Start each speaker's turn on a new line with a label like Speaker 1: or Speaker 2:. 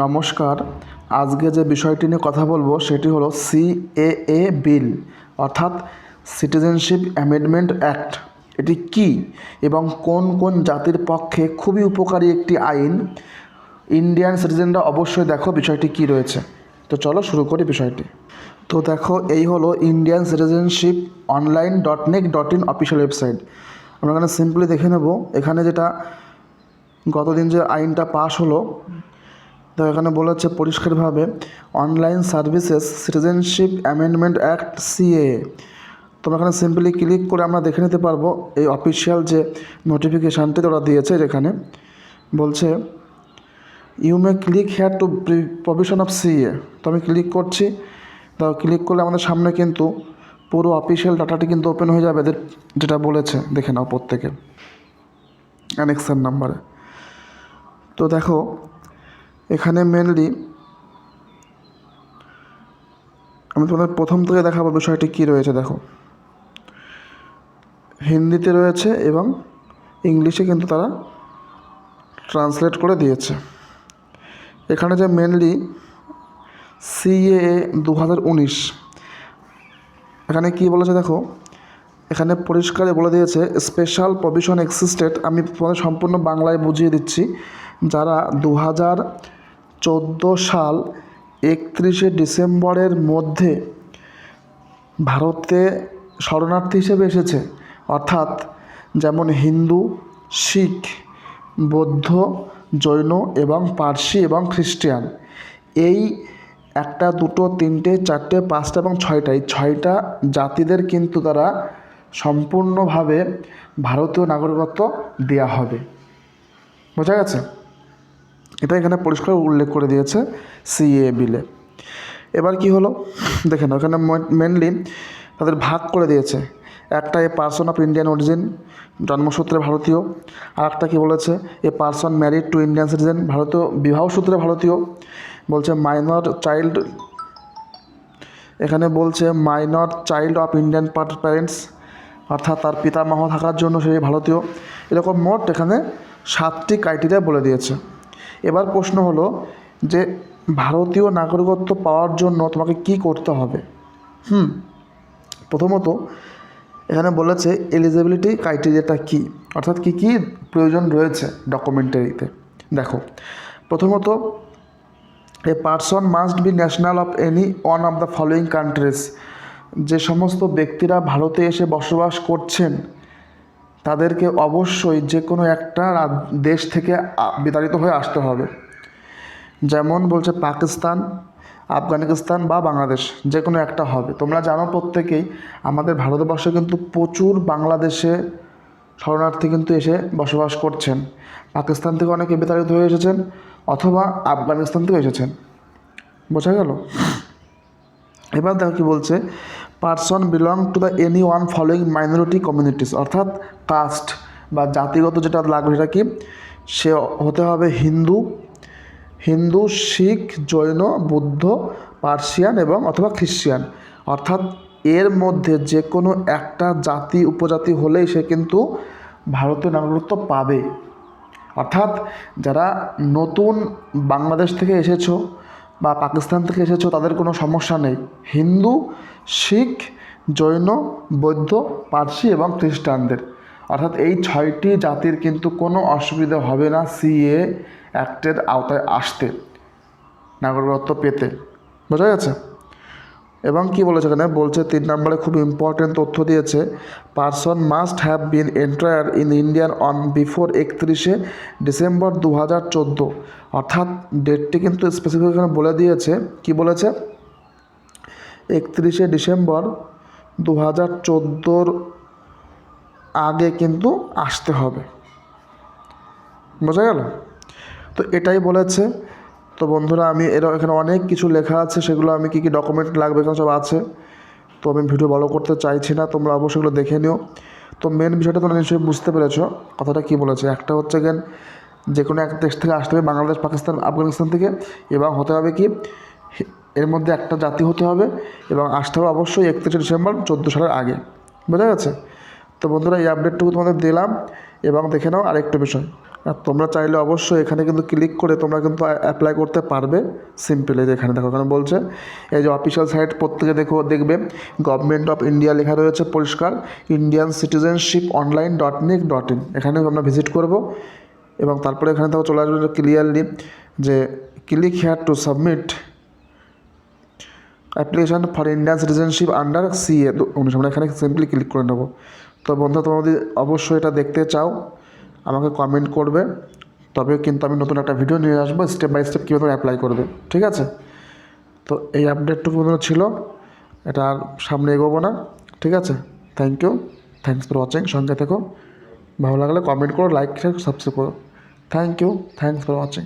Speaker 1: নমস্কার। আজকে যে বিষয়টি নিয়ে কথা বলব সেটি হলো সিএএ বিল, অর্থাৎ সিটিজেনশিপ অ্যামেন্ডমেন্ট অ্যাক্ট। এটি কী এবং কোন কোন জাতির পক্ষে খুবই উপকারী একটি আইন? ইন্ডিয়ান সিটিজেনরা অবশ্যই দেখো বিষয়টি কী রয়েছে। তো চলো শুরু করি বিষয়টি। তো দেখো, এই হলো Indian citizenship online dot nic dot in official website. আমরা এখানে সিম্পলি দেখে নেব। এখানে যেটা গতদিন যে আইনটা পাশ হলো তো এখানে বলেছে পরিষ্কারভাবে online services citizenship amendment act CA. তোমরা এখানে সিম্পলি ক্লিক করে আমরা দেখে নিতে পারব এই অফিসিয়াল যে নোটিফিকেশানটি ওরা দিয়েছে যেখানে বলছে you may click here to provision of CA তো আমি ক্লিক করছি। তো ক্লিক করলে আমাদের সামনে কিন্তু পুরো অফিসিয়াল ডাটাটি কিন্তু ওপেন হয়ে যাবে। এদের যেটা বলেছে, দেখে নাও প্রত্যেকে। অ্যানেক্সার নাম্বারে তো দেখো এখানে মেনলি আমি তোমাদের প্রথম থেকে দেখাবো বিষয়টি কী রয়েছে, দেখো। হিন্দিতে রয়েছে এবং ইংলিশে কিন্তু তারা ট্রান্সলেট করে দিয়েছে। এখানে যে মেনলি সিএএ দু হাজার উনিশ, এখানে কী বলেছে দেখো? এখানে পরিষ্কারে বলে দিয়েছে স্পেশাল প্রভিশন এক্সিস্টেড আমি তোমাদের সম্পূর্ণ বাংলায় বুঝিয়ে দিচ্ছি, যারা দু হাজার চোদ্দ সাল একত্রিশে ডিসেম্বরের মধ্যে ভারতে শরণার্থী হিসেবে এসেছে। অর্থাৎ যেমন হিন্দু, শিখ, বৌদ্ধ, জৈন এবং পার্সি এবং খ্রিস্টিয়ান। এই একটা, দুটো, তিনটে, চারটে, পাঁচটা এবং ছয়টা, এই ছয়টা জাতিদের কিন্তু তারা সম্পূর্ণভাবে ভারতীয় নাগরিকত্ব দেওয়া হবে। বোঝা গেছে? এটা এখানে পরিষ্কার উল্লেখ করে দিয়েছে সিএ বিলে এবার কি হলো? দেখেন, ওখানে মেনলি তাদের ভাগ করে দিয়েছে। একটা a person of Indian origin জন্মসূত্রে ভারতীয়। আর একটা কী বলেছে? A person married to Indian citizen ভারতীয় বিবাহসূত্রে ভারতীয়। বলছে মাইনর চাইল্ড এখানে বলছে minor child of Indian parents অর্থাৎ তার পিতামহ থাকার জন্য সে ভারতীয়। এরকম মোট এখানে সাতটি ক্রাইটেরিয়া বলে দিয়েছে। এবার প্রশ্ন হলো যে ভারতীয় নাগরিকত্ব পাওয়ার জন্য তোমাকে কি করতে হবে? হুম, প্রথমত এখানে বলেছে এলিজিবিলিটি ক্রাইটেরিয়াটা কী? অর্থাৎ কী কী প্রয়োজন রয়েছে ডকুমেন্টারিতে দেখো, প্রথমত a person must be national of any one of the following countries যে সমস্ত ব্যক্তিরা ভারতে এসে বসবাস করছেন তাদেরকে অবশ্যই যে কোনো একটা দেশ থেকে বিতাড়িত হয়ে আসতে হবে। যেমন বলছে পাকিস্তান, আফগানিস্তান বা বাংলাদেশ, যে কোনো একটা হবে। তোমরা জানো প্রত্যেকেই আমাদের ভারতবর্ষে কিন্তু প্রচুর বাংলাদেশে শরণার্থী কিন্তু এসে বসবাস করছেন। পাকিস্তান থেকে অনেকে বিতাড়িত হয়ে এসেছেন অথবা আফগানিস্তান থেকে এসেছেন। বোঝা গেল? এবার দেখো কী বলছে person belong to the any one following minority communities অর্থাৎ কাস্ট বা জাতিগত যেটা লাগবে সেটা কি? সে হতে হবে হিন্দু হিন্দু, শিখ, জৈন, বুদ্ধ, পার্সিয়ান এবং অথবা খ্রিস্টিয়ান অর্থাৎ এর মধ্যে যে কোনো একটা জাতি, উপজাতি হলেই সে কিন্তু ভারতীয় নাগরিকত্ব পাবে। অর্থাৎ যারা নতুন বাংলাদেশ থেকে এসেছ বা পাকিস্তান থেকে এসেছ, তাদের কোনো সমস্যা নেই। হিন্দু, শিখ, জৈন, বৌদ্ধ, পার্সি এবং খ্রিস্টানদের। অর্থাৎ এই ছয়টি জাতির কিন্তু কোনো অসুবিধা হবে না সিএ অ্যাক্টের আওতায় আসতে, নাগরিকত্ব পেতে। বোঝা গেছে? এবং কি বলেছে এখানে? বলছে তিন নম্বরে খুব ইম্পর্টেন্ট তথ্য দিয়েছে person must have been entire in Indian on before একত্রিশে ডিসেম্বর দু হাজার চোদ্দ। অর্থাৎ ডেটটি কিন্তু স্পেসিফিক এখানে বলে দিয়েছে। কি বলেছে? একত্রিশে ডিসেম্বর দু হাজার চোদ্দোর আগে কিন্তু আসতে হবে। বোঝা গেল? তো এটাই বলেছে তো বন্ধুরা আমি এর এখানে অনেক কিছু লেখা আছে, সেগুলো আমি কী কী ডকুমেন্ট লাগবে এখানে সব আছে। তো আমি ভিডিও বড় করতে চাইছি না, তোমরা অবশ্যই এগুলো দেখে নিও। তো মেন বিষয়টা তোমরা নিশ্চয়ই বুঝতে পেরেছ, কথাটা কী বলেছে? একটা হচ্ছে গেন যে কোনো এক দেশ থেকে আসতে হবে, বাংলাদেশ, পাকিস্তান, আফগানিস্তান থেকে, এবং হতে হবে কি, এর মধ্যে একটা জাতি হতে হবে, এবং আসতে হবে অবশ্যই একত্রিশে ডিসেম্বর চোদ্দ সালের আগে। বোঝা গেছে? তো বন্ধুরা এই আপডেটটুকু তোমাদের দিলাম, এবং দেখে নাও আরেকটা বিষয়। তোমরা চাইলে অবশ্যই এখানে কিন্তু ক্লিক করে তোমরা কিন্তু অ্যাপ্লাই করতে পারবে। সিম্পল এখানে দেখো, এখানে বলছে, এই যে অফিসিয়াল সাইট প্রত্যেকে দেখো, দেখবে গভর্নমেন্ট অফ ইন্ডিয়া লেখা রয়েছে পরিষ্কার Indian citizenship online dot nic dot in এখানে আমরা ভিজিট করব, এবং তারপরে এখানে দেখো চলে আসবে ক্লিয়ারলি যে click here to submit application for Indian citizenship under CA আমরা এখানে সিম্পলি ক্লিক করে নেব। তো বন্ধু তোমরা যদি অবশ্যই এটা দেখতে চাও আমাকে কমেন্ট করবে। তবে কিন্তু আমি নতুন একটা ভিডিও নিয়ে আসব স্টেপ বাই স্টেপ কীভাবে অ্যাপ্লাই করবে, ঠিক আছে? তো এই আপডেটটুকু ছিল, এটা আর সামনে এগোবো না, ঠিক আছে? Thank you thanks for watching সঙ্গে থেকো। ভালো লাগলে কমেন্ট করো লাইক সাবস্ক্রাইব করো। Thank you thanks for watching